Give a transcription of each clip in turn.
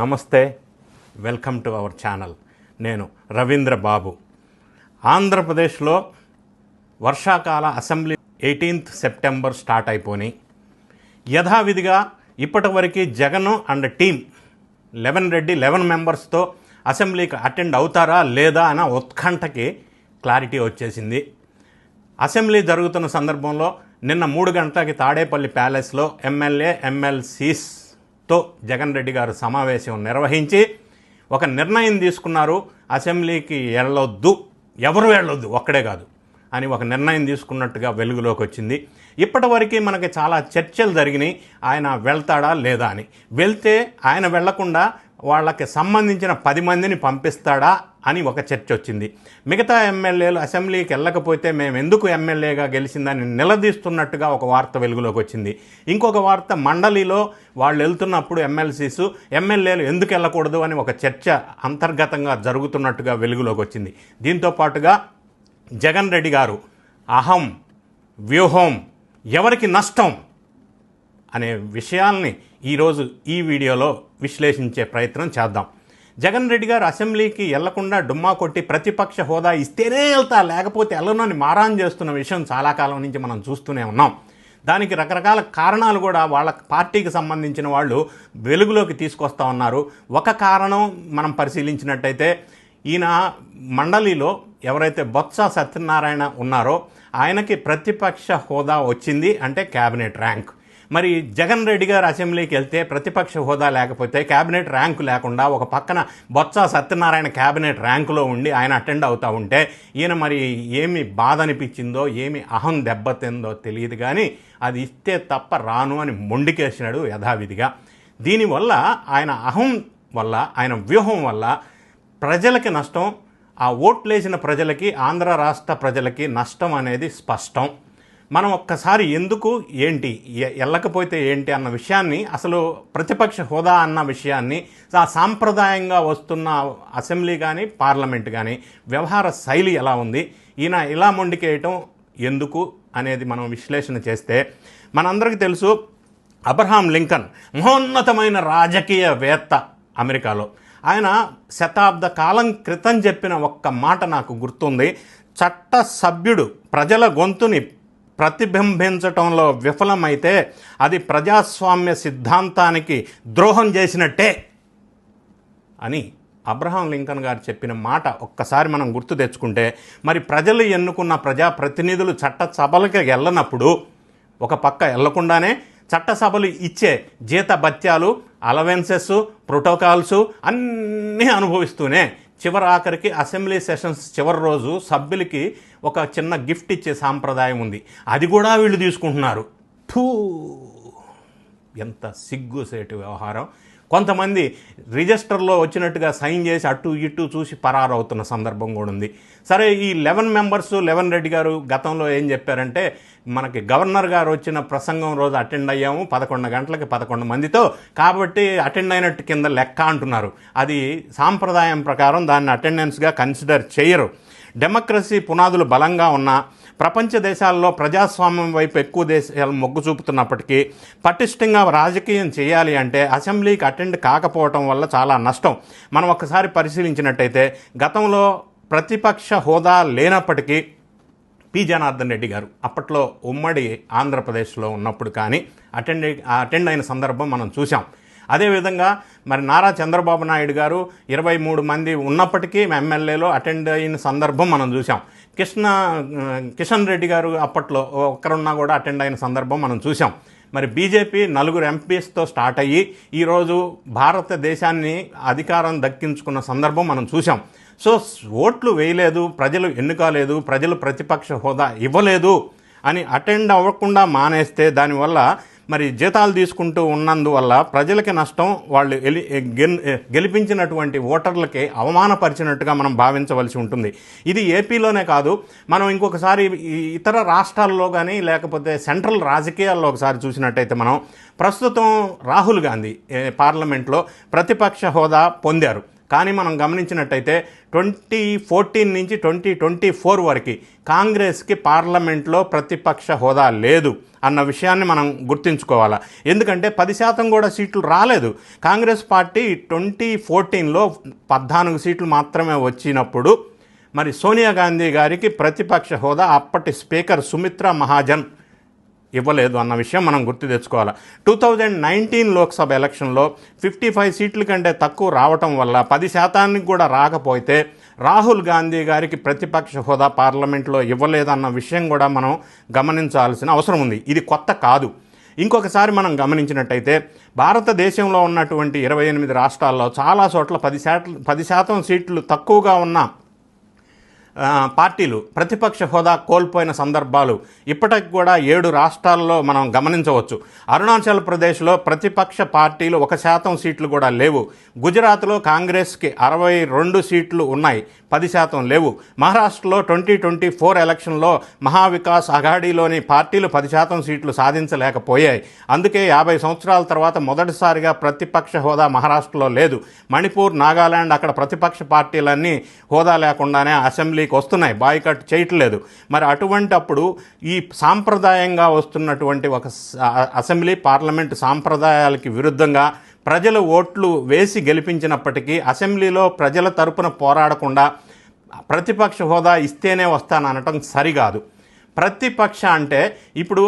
నమస్తే welcome to our channel. నేను రవీంద్ర బాబు. ఆంధ్రప్రదేశ్లో వర్షాకాల అసెంబ్లీ ఎయిటీన్త్ సెప్టెంబర్ స్టార్ట్ అయిపోయి యథావిధిగా ఇప్పటివరకు Jagan and team eleven Reddy eleven మెంబర్స్తో అసెంబ్లీకి అటెండ్ అవుతారా లేదా అన్న ఉత్కంఠకి క్లారిటీ వచ్చేసింది. అసెంబ్లీ జరుగుతున్న సందర్భంలో నిన్న మూడు గంటలకి తాడేపల్లి ప్యాలెస్లో ఎమ్మెల్యే ఎమ్మెల్సీస్ తో జగన్ రెడ్డి గారు సమావేశం నిర్వహించి ఒక నిర్ణయం తీసుకున్నారు. అసెంబ్లీకి వెళ్ళొద్దు ఎవరు వెళ్ళొద్దు? ఒక్కడే కాదు. అని ఒక నిర్ణయం తీసుకున్నట్టుగా వెలుగులోకి వచ్చింది. ఇప్పటివరకు మనకి చాలా చర్చలు జరిగినాయి. ఆయన వెళ్తాడా లేదా అని. వెళ్తే ఆయన వెళ్ళకుండా వాళ్ళకి సంబంధించిన పది మందిని పంపిస్తాడా అని ఒక చర్చ వచ్చింది. మిగతా ఎమ్మెల్యేలు అసెంబ్లీకి వెళ్ళకపోతే మేము ఎందుకు ఎమ్మెల్యేగా గెలిచిందని నిలదీస్తున్నట్టుగా ఒక వార్త వెలుగులోకి వచ్చింది. ఇంకొక వార్త మండలిలో వాళ్ళు వెళ్తున్నప్పుడు ఎమ్మెల్సీస్ ఎమ్మెల్యేలు ఎందుకు వెళ్ళకూడదు అని ఒక చర్చ అంతర్గతంగా జరుగుతున్నట్టుగా వెలుగులోకి వచ్చింది. దీంతో పాటుగా జగన్ రెడ్డి గారు అహం వ్యూహం ఎవరికి నష్టం అనే విషయాల్ని ఈరోజు ఈ వీడియోలో విశ్లేషించే ప్రయత్నం చేద్దాం. జగన్ రెడ్డి గారు అసెంబ్లీకి వెళ్ళకుండా డుమ్మా కొట్టి ప్రతిపక్ష హోదా ఇస్తేనే వెళ్తా లేకపోతే వెళ్ళనని మారాన్ చేస్తున్న విషయం చాలా కాలం నుంచి మనం చూస్తూనే ఉన్నాం. దానికి రకరకాల కారణాలు కూడా వాళ్ళ పార్టీకి సంబంధించిన వాళ్ళు వెలుగులోకి తీసుకొస్తా ఉన్నారు. ఒక కారణం మనం పరిశీలించినట్టయితే ఈయన మండలిలో ఎవరైతే బొత్స సత్యనారాయణ ఉన్నారో ఆయనకి ప్రతిపక్ష హోదా వచ్చింది అంటే క్యాబినెట్ ర్యాంక్. మరి జగన్ రెడ్డి గారు అసెంబ్లీకి వెళ్తే ప్రతిపక్ష హోదా లేకపోతే క్యాబినెట్ ర్యాంకు లేకుండా ఒక పక్కన బొత్స సత్యనారాయణ క్యాబినెట్ ర్యాంకులో ఉండి ఆయన అటెండ్ అవుతూ ఉంటే ఈయన మరి ఏమి బాధ అనిపించిందో ఏమి అహం దెబ్బతిందో తెలియదు కానీ అది ఇస్తే తప్ప రాను అని మొండికేసినాడు యథావిధిగా. దీనివల్ల ఆయన అహం వల్ల ఆయన వ్యూహం వల్ల ప్రజలకి నష్టం ఆ ఓట్లేసిన ప్రజలకి ఆంధ్ర రాష్ట్ర ప్రజలకి నష్టం అనేది స్పష్టం. మనం ఒక్కసారి ఎందుకు ఏంటి ఎ- వెళ్ళకపోతే ఏంటి అన్న విషయాన్ని అసలు ప్రతిపక్ష హోదా అన్న విషయాన్ని ఆ సాంప్రదాయంగా వస్తున్న అసెంబ్లీ కానీ పార్లమెంట్ కానీ వ్యవహార శైలి ఎలా ఉంది ఈయన ఇలా మొండికేయటం ఎందుకు అనేది మనం విశ్లేషణ చేస్తే మనందరికీ తెలుసు అబ్రహాం లింకన్ మహోన్నతమైన రాజకీయవేత్త అమెరికాలో. ఆయన శతాబ్ద కాలం క్రితం చెప్పిన ఒక్క మాట నాకు గుర్తుంది. చట్ట సభ్యుడు ప్రజల గొంతుని ప్రతిబింబించటంలో విఫలమైతే అది ప్రజాస్వామ్య సిద్ధాంతానికి ద్రోహం చేసినట్టే అని అబ్రహాం లింకన్ గారు చెప్పిన మాట ఒక్కసారి మనం గుర్తు తెచ్చుకుంటే మరి ప్రజలు ఎన్నుకున్న ప్రజాప్రతినిధులు చట్ట సభలకు వెళ్ళనప్పుడు ఒక పక్క వెళ్ళకుండానే చట్టసభలు ఇచ్చే జీత భత్యాలు అలవెన్సెస్ ప్రోటోకాల్స్ అన్నీ అనుభవిస్తూనే చివరి ఆఖరికి అసెంబ్లీ సెషన్స్ చివరి రోజు సభ్యులకి ఒక చిన్న గిఫ్ట్ ఇచ్చే సాంప్రదాయం ఉంది. అది కూడా వీళ్ళు తీసుకుంటున్నారు. థూ ఎంత సిగ్గుసేటి వ్యవహారం. కొంతమంది రిజిస్టర్లో వచ్చినట్టుగా సైన్ చేసి అటు ఇటు చూసి పరారవుతున్న సందర్భం కూడా ఉంది. సరే ఈ లెవెన్ మెంబర్స్ లెవెన్ రెడ్డి గారు గతంలో ఏం చెప్పారంటే మనకి గవర్నర్ గారు వచ్చిన ప్రసంగం రోజు అటెండ్ అయ్యాము పదకొండు గంటలకి పదకొండు మందితో కాబట్టి అటెండ్ అయినట్టు కింద లెక్క అంటున్నారు. అది సాంప్రదాయం ప్రకారం దాన్ని అటెండెన్స్గా కన్సిడర్ చేయరు. డెమోక్రసీ పునాదులు బలంగా ఉన్నా ప్రపంచ దేశాల్లో ప్రజాస్వామ్యం వైపు ఎక్కువ దేశాలు మొగ్గు చూపుతున్నప్పటికీ పటిష్టంగా రాజకీయం చేయాలి అంటే అసెంబ్లీకి అటెండ్ కాకపోవటం వల్ల చాలా నష్టం. మనం ఒకసారి పరిశీలించినట్టయితే గతంలో ప్రతిపక్ష హోదా లేనప్పటికీ పి. జనార్దన్ రెడ్డి గారు అప్పట్లో ఉమ్మడి ఆంధ్రప్రదేశ్లో ఉన్నప్పుడు కానీ అటెండ్ అటెండ్ అయిన సందర్భం మనం చూసాం అదేవిధంగా మరి నారా చంద్రబాబు నాయుడు గారు ఇరవై మూడు మంది ఉన్నప్పటికీ ఎమ్మెల్యేలో అటెండ్ అయిన సందర్భం మనం చూసాం కృష్ణ కిషన్ రెడ్డి గారు అప్పట్లో ఒక్కరున్నా కూడా అటెండ్ అయిన సందర్భం మనం చూసాం మరి బీజేపీ నలుగురు ఎంపీస్తో స్టార్ట్ అయ్యి ఈరోజు భారతదేశాన్ని అధికారం దక్కించుకున్న సందర్భం మనం చూసాం సో ఓట్లు వేయలేదు ప్రజలు ఎన్నుకోలేదు ప్రజలు ప్రతిపక్ష హోదా ఇవ్వలేదు అని అటెండ్ అవ్వకుండా మానేస్తే దానివల్ల మరి జీతాలు తీసుకుంటూ ఉన్నందువల్ల ప్రజలకి నష్టం వాళ్ళు ఎలి గెలిపించినటువంటి ఓటర్లకి అవమానపరిచినట్టుగా మనం భావించవలసి ఉంటుంది. ఇది ఏపీలోనే కాదు మనం ఇంకొకసారి ఇతర రాష్ట్రాల్లో కానీ లేకపోతే సెంట్రల్ రాజకీయాల్లో ఒకసారి చూసినట్టయితే మనం ప్రస్తుతం రాహుల్ గాంధీ పార్లమెంట్లో ప్రతిపక్ష హోదా పొందారు. కానీ మనం గమనించినట్టయితే ట్వంటీ ఫోర్టీన్ నుంచి ట్వంటీ ట్వంటీ ఫోర్ వరకు కాంగ్రెస్కి పార్లమెంట్లో ప్రతిపక్ష హోదా లేదు అన్న విషయాన్ని మనం గుర్తుంచుకోవాలా. ఎందుకంటే పది శాతం కూడా సీట్లు రాలేదు. కాంగ్రెస్ పార్టీ ట్వంటీ ఫోర్టీన్లో పద్నాలుగు సీట్లు మాత్రమే వచ్చినప్పుడు మరి సోనియా గాంధీ గారికి ప్రతిపక్ష హోదా అప్పటి స్పీకర్ సుమిత్రా మహాజన్ ఇవ్వలేదు అన్న విషయం మనం గుర్తు తెచ్చుకోవాలి. టూ థౌజండ్ నైన్టీన్ లోక్సభ ఎలక్షన్లో ఫిఫ్టీ ఫైవ్ సీట్ల కంటే తక్కువ రావటం వల్ల పది శాతానికి కూడా రాకపోతే రాహుల్ గాంధీ గారికి ప్రతిపక్ష హోదా పార్లమెంట్లో ఇవ్వలేదన్న విషయం కూడా మనం గమనించాల్సిన అవసరం ఉంది. ఇది కొత్త కాదు. ఇంకొకసారి మనం గమనించినట్టయితే భారతదేశంలో ఉన్నటువంటి ఇరవై ఎనిమిది రాష్ట్రాల్లో చాలా చోట్ల పది శాతం పది శాతం సీట్లు తక్కువగా ఉన్న పార్టీలు ప్రతిపక్ష హోదా కోల్పోయిన సందర్భాలు ఇప్పటికి కూడా ఏడు రాష్ట్రాల్లో మనం గమనించవచ్చు. అరుణాచల్ ప్రదేశ్లో ప్రతిపక్ష పార్టీలు ఒక శాతం సీట్లు కూడా లేవు. గుజరాత్లో కాంగ్రెస్కి అరవై రెండు సీట్లు ఉన్నాయి పది శాతం లేవు. మహారాష్ట్రలో ట్వంటీ ట్వంటీ ఫోర్ ఎలక్షన్లో మహావికాస్ అఘాడీలోని పార్టీలు పది శాతం సీట్లు సాధించలేకపోయాయి. అందుకే యాభై సంవత్సరాల తర్వాత మొదటిసారిగా ప్రతిపక్ష హోదా మహారాష్ట్రలో లేదు. మణిపూర్ నాగాలాండ్ అక్కడ ప్రతిపక్ష పార్టీలన్నీ హోదా లేకుండానే అసెంబ్లీ అసెంబ్లీకి వస్తున్నాయి. బాయ్కట్ చేయట్లేదు. మరి అటువంటి అప్పుడు ఈ సాంప్రదాయంగా వస్తున్నటువంటి ఒక అసెంబ్లీ పార్లమెంట్ సాంప్రదాయాలకి విరుద్ధంగా ప్రజలు ఓట్లు వేసి గెలిపించినప్పటికీ అసెంబ్లీలో ప్రజల తరపున పోరాడకుండా ప్రతిపక్ష హోదా ఇస్తేనే వస్తాననటం సరికాదు ప్రతిపక్ష అంటే ఇప్పుడు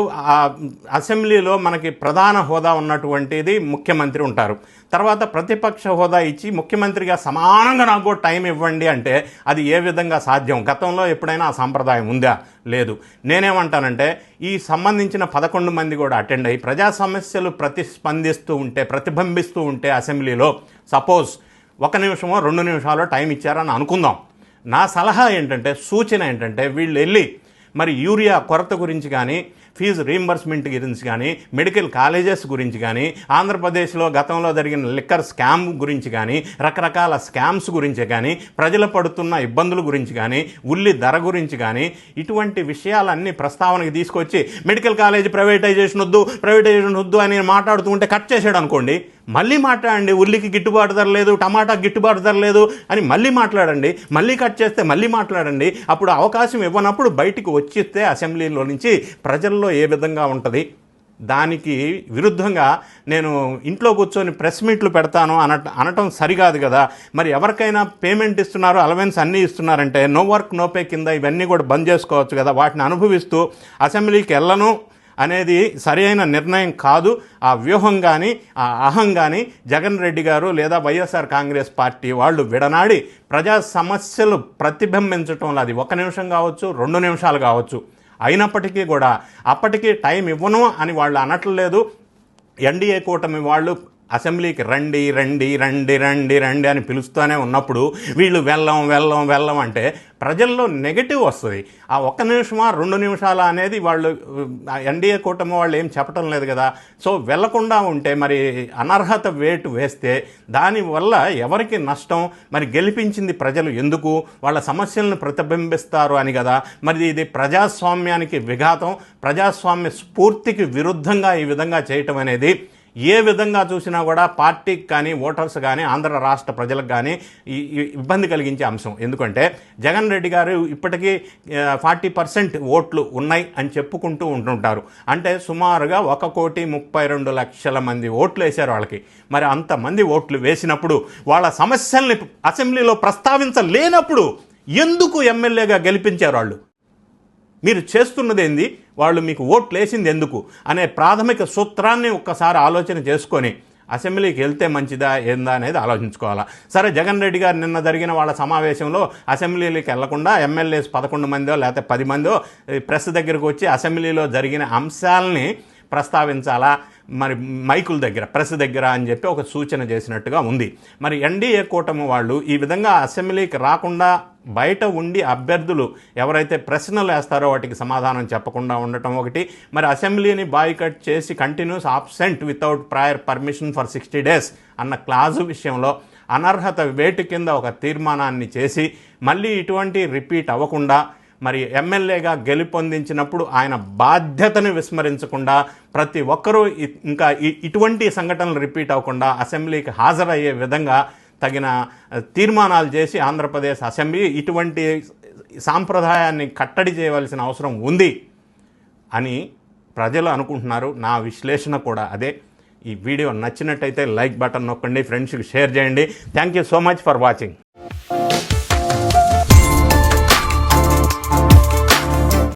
అసెంబ్లీలో మనకి ప్రధాన హోదా ఉన్నటువంటిది ముఖ్యమంత్రి ఉంటారు. తర్వాత ప్రతిపక్ష హోదా ఇచ్చి ముఖ్యమంత్రిగా సమానంగా నాకు టైం ఇవ్వండి అంటే అది ఏ విధంగా సాధ్యం? గతంలో ఎప్పుడైనా ఆ సాంప్రదాయం ఉందా? లేదు. నేనేమంటానంటే ఈ సంబంధించిన పదకొండు మంది కూడా అటెండ్ అయ్యి ప్రజా సమస్యలు ప్రతిస్పందిస్తూ ఉంటే ప్రతిబింబిస్తూ ఉంటే అసెంబ్లీలో సపోజ్ ఒక నిమిషమో రెండు నిమిషాలో టైం ఇచ్చారని అనుకుందాం. నా సలహా ఏంటంటే సూచన ఏంటంటే వీళ్ళు వెళ్ళి మరి యూరియా కొరత గురించి కానీ ఫీజు రీంబర్స్మెంట్ గురించి కానీ మెడికల్ కాలేజెస్ గురించి కానీ ఆంధ్రప్రదేశ్లో గతంలో జరిగిన లిక్కర్ స్కామ్ గురించి కానీ రకరకాల స్కామ్స్ గురించి కానీ ప్రజలు పడుతున్న ఇబ్బందుల గురించి కానీ ఉల్లి ధర గురించి కానీ ఇటువంటి విషయాలన్నీ ప్రస్తావనకి తీసుకొచ్చి మెడికల్ కాలేజ్ ప్రైవేటైజేషన్ వద్దు ప్రైవేటైజేషన్ వద్దు అని మాట్లాడుతూ ఉంటే కట్ చేసాడు అనుకోండి మళ్ళీ మాట్లాడండి ఉల్లికి గిట్టుబాటు ధర లేదు టమాటా గిట్టుబాటు ధర లేదు అని మళ్ళీ మాట్లాడండి మళ్ళీ కట్ చేస్తే మళ్ళీ మాట్లాడండి అప్పుడు అవకాశం ఇవ్వనప్పుడు బయటికి వచ్చిస్తే అసెంబ్లీలో నుంచి ప్రజల్లో ఏ విధంగా ఉంటుంది? దానికి విరుద్ధంగా నేను ఇంట్లో కూర్చొని ప్రెస్ మీట్లు పెడతాను అనట అనటం సరికాదు కదా. మరి ఎవరికైనా పేమెంట్ ఇస్తున్నారు అలవెన్స్ అన్నీ ఇస్తున్నారంటే నో వర్క్ నో పే కింద ఇవన్నీ కూడా బంద్ చేసుకోవచ్చు కదా. వాటిని అనుభవిస్తూ అసెంబ్లీకి వెళ్ళను. అనేది సరైన నిర్ణయం కాదు. ఆ వ్యూహం కానీ ఆ అహం కానీ జగన్ రెడ్డి గారు లేదా వైఎస్ఆర్ కాంగ్రెస్ పార్టీ వాళ్ళు విడనాడి ప్రజా సమస్యలు ప్రతిబింబించటంలో అది ఒక నిమిషం కావచ్చు రెండు నిమిషాలు కావచ్చు. అయినప్పటికీ కూడా అప్పటికీ టైం ఇవ్వను అని వాళ్ళు అనట్లేదు. ఎన్డీఏ కూటమి వాళ్ళు అసెంబ్లీకి రండి రండి రండి రండి రండి అని పిలుస్తూనే ఉన్నప్పుడు వీళ్ళు వెళ్ళం వెళ్ళం వెళ్ళం అంటే ప్రజల్లో నెగటివ్ వస్తుంది. ఆ ఒక్క నిమిషమా రెండు నిమిషాల అనేది వాళ్ళు ఎన్డీఏ కూటమి వాళ్ళు ఏం చెప్పటం లేదు కదా. సో వెళ్ళకుండా ఉంటే మరి అనర్హత వేటు వేస్తే దానివల్ల ఎవరికి నష్టం? మరి గెలిపించింది ప్రజలు ఎందుకు? వాళ్ళ సమస్యలను ప్రతిబింబిస్తారు అని కదా. మరి ఇది ప్రజాస్వామ్యానికి విఘాతం. ప్రజాస్వామ్య స్ఫూర్తికి విరుద్ధంగా ఈ విధంగా చేయటం అనేది ఏ విధంగా చూసినా కూడా పార్టీకి కానీ ఓటర్స్ కానీ ఆంధ్ర రాష్ట్ర ప్రజలకు కానీ ఇబ్బంది కలిగించే అంశం. ఎందుకంటే జగన్ రెడ్డి గారు ఇప్పటికీ ఫార్టీ పర్సెంట్ ఓట్లు ఉన్నాయి అని చెప్పుకుంటూ ఉంటుంటారు. అంటే సుమారుగా ఒక కోటి ముప్పై రెండు లక్షల మంది ఓట్లు వేశారు వాళ్ళకి. మరి అంతమంది ఓట్లు వేసినప్పుడు వాళ్ళ సమస్యల్ని అసెంబ్లీలో ప్రస్తావించలేనప్పుడు ఎందుకు ఎమ్మెల్యేగా గెలిపించారు వాళ్ళు? మీరు చేస్తున్నది ఏంది వాళ్ళు మీకు ఓట్లు వేసింది ఎందుకు అనే ప్రాథమిక సూత్రాన్ని ఒక్కసారి ఆలోచన చేసుకొని అసెంబ్లీకి వెళ్తే మంచిదా ఏందా అనేది ఆలోచించుకోవాలా. సరే జగన్ రెడ్డి గారు నిన్న జరిగిన వాళ్ళ సమావేశంలో అసెంబ్లీకి వెళ్ళకుండా ఎమ్మెల్యేస్ పదకొండు మందో లేకపోతే పది మందో ప్రెస్ దగ్గరకు వచ్చి అసెంబ్లీలో జరిగిన అంశాలని ప్రస్తావించాలా? మరి మైకుల దగ్గర ప్రెస్ దగ్గర అని చెప్పి ఒక సూచన చేసినట్టుగా ఉంది. మరి ఎన్డీఏ కూటమి వాళ్ళు ఈ విధంగా అసెంబ్లీకి రాకుండా బయట ఉండి అభ్యర్థులు ఎవరైతే ప్రశ్నలు వేస్తారో వాటికి సమాధానం చెప్పకుండా ఉండటం ఒకటి. మరి అసెంబ్లీని బాయ్కట్ చేసి continuous absent without prior permission for sixty days అన్న క్లాజు విషయంలో అనర్హత వేటు కింద ఒక తీర్మానాన్ని చేసి మళ్ళీ ఇటువంటి రిపీట్ అవ్వకుండా మరి ఎమ్మెల్యేగా గెలుపొందించినప్పుడు ఆయన బాధ్యతను విస్మరించకుండా ప్రతి ఒక్కరూ ఇంకా ఇటువంటి సంఘటనలు రిపీట్ అవ్వకుండా అసెంబ్లీకి హాజరయ్యే విధంగా తగిన తీర్మానాలు చేసి ఆంధ్రప్రదేశ్ అసెంబ్లీ ఇటువంటి సాంప్రదాయాన్ని కట్టడి చేయవలసిన అవసరం ఉంది అని ప్రజలు అనుకుంటున్నారు. నా విశ్లేషణ కూడా అదే. ఈ వీడియో నచ్చినట్టయితే లైక్ బటన్ నొక్కండి ఫ్రెండ్స్కి షేర్ చేయండి. Thank you so much for watching.